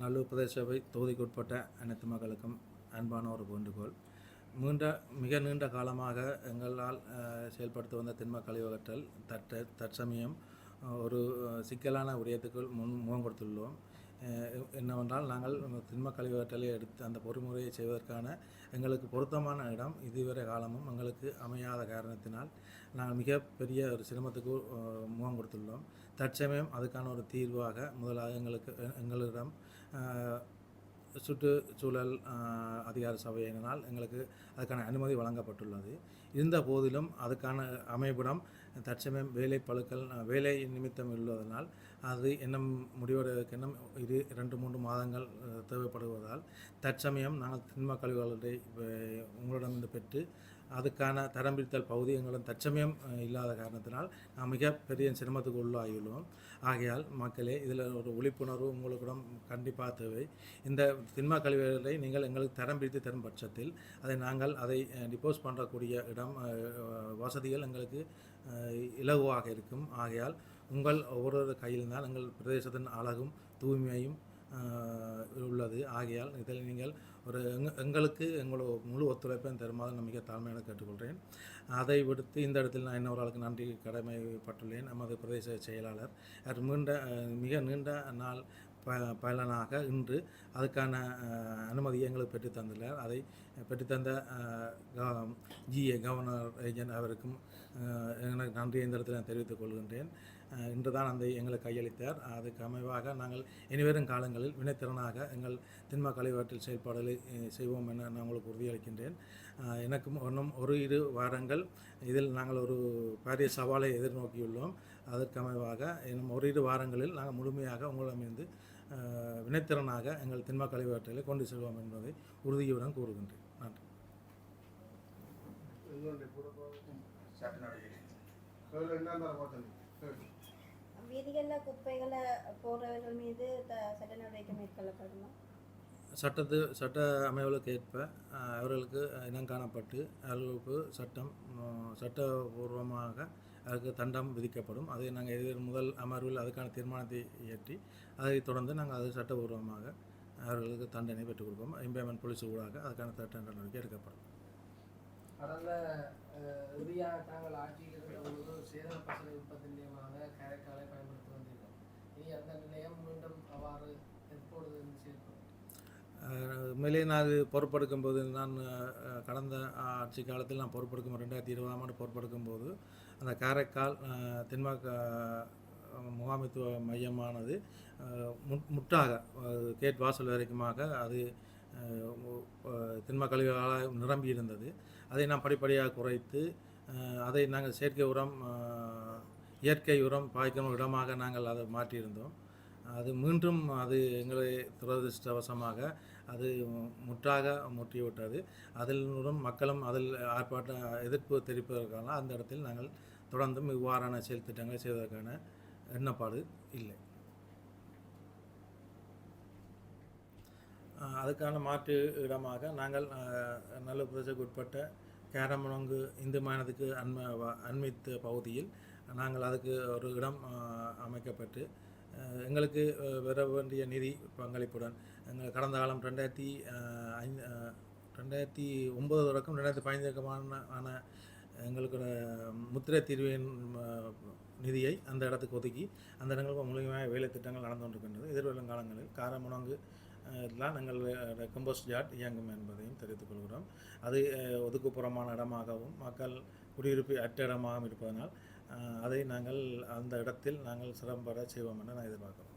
நல்லூர் பிரதேச சபை தொகுதிக்குட்பட்ட அனைத்து மக்களுக்கும் அன்பான ஒரு வேண்டுகோள். நீண்ட மிக நீண்ட காலமாக எங்களால் செயல்படுத்தி வந்த திண்ம கழிவகற்றல் தட்ட தற்சமயம் ஒரு சிக்கலான உடையத்துக்குள் முன் முகம் கொடுத்துள்ளோம். என்னவென்றால் நாங்கள் திண்ம கழிவகற்றலை எடுத்து அந்த பொறுமுறையை செய்வதற்கான எங்களுக்கு பொருத்தமான இடம் இதுவரை காலமும் எங்களுக்கு அமையாத காரணத்தினால் நாங்கள் மிகப்பெரிய ஒரு சிரமத்துக்கு முகம் கொடுத்துள்ளோம். தற்சமயம் அதுக்கான ஒரு தீர்வாக முதலாக எங்களுக்கு எங்களிடம் சுற்றுச்சூழல் அதிகார சபையினால் எங்களுக்கு அதுக்கான அனுமதி வழங்கப்பட்டுள்ளது. இருந்த போதிலும் அதுக்கான அமைப்பிடம் தற்சமயம் வேலை பழுக்கள் வேலை நிமித்தம் உள்ளதனால் அது இன்னும் முடிவடைவதற்கு இன்னும் இரு இரண்டு மூன்று மாதங்கள் தேவைப்படுவதால் தற்சமயம் நாங்கள் திண்ம கழிவுகளை உங்களிடமிருந்து பெற்று அதுக்கான தரம் பிரித்தல் பகுதி எங்களும் தற்சமயம் இல்லாத காரணத்தினால் நாம் மிகப்பெரிய சிரமத்துக்கு உள்ளாகியுள்ளோம். ஆகையால் மக்களே இதில் ஒரு விழிப்புணர்வு உங்களுக்கிடம் கண்டிப்பாக தேவை. இந்த திண்ம கழிவுகளை நீங்கள் எங்களுக்கு தரம் பிரித்து தரும் பட்சத்தில் அதை நாங்கள் அதை டிப்போஸ் பண்ணக்கூடிய இடம் வசதிகள் எங்களுக்கு இலகுவாக இருக்கும். ஆகையால் உங்கள் ஒவ்வொரு கையில் தான் எங்கள் பிரதேசத்தின் அழகும் தூய்மையும் உள்ளது. ஆகையால் இதில் நீங்கள் ஒரு எங்களுக்கு எங்களோட முழு ஒத்துழைப்பையும் தருமாறு நம்பிக்கை தாழ்மையான கேட்டுக்கொள்கிறேன். அதை விடுத்து இந்த இடத்தில் நான் இன்னொரு ஆளுக்கு நன்றி கடமைப்பட்டுள்ளேன். நமது பிரதேச செயலாளர். அவர் நீண்ட மிக நீண்ட நாள் ப பலனாக இன்று அதுக்கான அனுமதியை எங்களுக்கு பெற்றுத் தந்துள்ளார். அதை பெற்றுத்தந்த ஜிஏ கவர்னர் ஏஜென்ட் அவருக்கும் எனக்கு நன்றி இந்த இடத்தில் நான் தெரிவித்துக் கொள்கின்றேன். இன்று தான் அந்த எங்களுக்கு கையளித்தார். அதுக்கு அமைவாக நாங்கள் இனிவரும் காலங்களில் வினைத்திறனாக எங்கள் திண்ம கழிவாற்றல் செயல்பாடுகளை செய்வோம் என நான் உங்களுக்கு உறுதியளிக்கின்றேன். எனக்கும் இன்னும் ஒரு இரு வாரங்கள் இதில் நாங்கள் ஒரு பாரிய சவாலை எதிர்நோக்கியுள்ளோம். அதற்கு அமைவாக இன்னும் ஒரு இரு வாரங்களில் நாங்கள் முழுமையாக உங்களிடமிருந்து வினைத்திறனாக எங்கள் திண்ம கழிவாற்றலை கொண்டு செல்வோம் என்பதை உறுதியுடன் கூறுகின்றேன். நன்றி. எங்களுடைய குடும்பம் வீதிகளில் குப்பைகளை போடுறவர்கள் மீது சட்ட நடவடிக்கை மேற்கொள்ளப்படுமா சட்டத்து சட்ட அமைவுகளுக்கு ஏற்ப அவர்களுக்கு இனம் காணப்பட்டு அவர்களுக்கு சட்டம் சட்டபூர்வமாக அதற்கு தண்டம் விதிக்கப்படும் அதை நாங்கள் எதிர் முதல் அமர்வில் அதுக்கான தீர்மானத்தை இயற்றி அதைத் தொடர்ந்து நாங்கள் அது சட்டபூர்வமாக அவர்களுக்கு தண்டனை பெற்றுக் கொடுப்போம் இம்பேமெண்ட் போலீஸ் ஊடாக அதுக்கான சட்ட நடவடிக்கை எடுக்கப்படும் கடந்த தாங்கள் ஆட்சியில் இருந்த அந்த நிலையம் மீண்டும் அவ்வாறு எப்பொழுது சேர்க்கும்? உண்மையிலே நான் அது பொறுப்பெடுக்கும் போது நான் கடந்த ஆட்சி காலத்தில் நான் பொறுப்பெடுக்கும் ரெண்டாயிரத்தி இருபதாம் ஆண்டு பொறுப்பெடுக்கும் போது அந்த காரைக்கால் அஹ், முகாமைத்துவ மையமானது முட்- முட்டாக கேட் வாசல் வரைக்குமாக அது அஹ், திண்ம நிரம்பி இருந்தது அதை நாம் படிப்படியாக குறைத்து அதை நாங்கள் செயற்கை உரம் இயற்கை உரம் பாய்க்கும் இடமாக நாங்கள் அதை மாற்றியிருந்தோம். அது மீண்டும் அது எங்களை துரதிருஷ்டவசமாக அது முற்றாக முற்றிவிட்டது அதிலும் மக்களும் அதில் ஆர்ப்பாட்ட எதிர்ப்பு தெரிவிப்பதற்கான அந்த இடத்தில் நாங்கள் தொடர்ந்தும் இவ்வாறான செயல் திட்டங்களை செய்வதற்கான எண்ணப்பாடு இல்லை. அதுக்கான மாற்று இடமாக நாங்கள் நல்ல பிரதேசத்துக்கு உட்பட்ட கேரமணங்கு இந்து மாநிலத்துக்கு அண்ம அண்மித்த பகுதியில் நாங்கள் அதுக்கு ஒரு இடம் அமைக்கப்பட்டு எங்களுக்கு அஹ், பெற வேண்டிய நிதி பங்களிப்புடன் எங்கள் கடந்த காலம் ரெண்டாயிரத்தி ஐந்து ரெண்டாயிரத்தி ஒம்பது வரைக்கும் ரெண்டாயிரத்தி பதினஞ்சுக்குமான ஆன எங்களுக்கு முத்திரை தீர்வின் நிதியை அந்த இடத்துக்கு ஒதுக்கி அந்த இடங்களுக்கு முழுமையாக வேலை திட்டங்கள் நடந்து கொண்டிருக்கின்றது. எதிர்வரும் காலங்களில் காரமுணங்கு அஹ், எல்லாம் எங்கள் கம்போஸ்ட் ஜாட் இயங்கும் என்பதையும் தெரிவித்துக் கொள்கிறோம். அது ஒதுக்குப்புறமான இடமாகவும் மக்கள் குடியிருப்பு அற்ற இடமாகவும் இருப்பதனால் அதை நாங்கள் அந்த இடத்தில் நாங்கள் சிறம்பட செய்வோம் என நான் எதிர்பார்க்கிறோம்.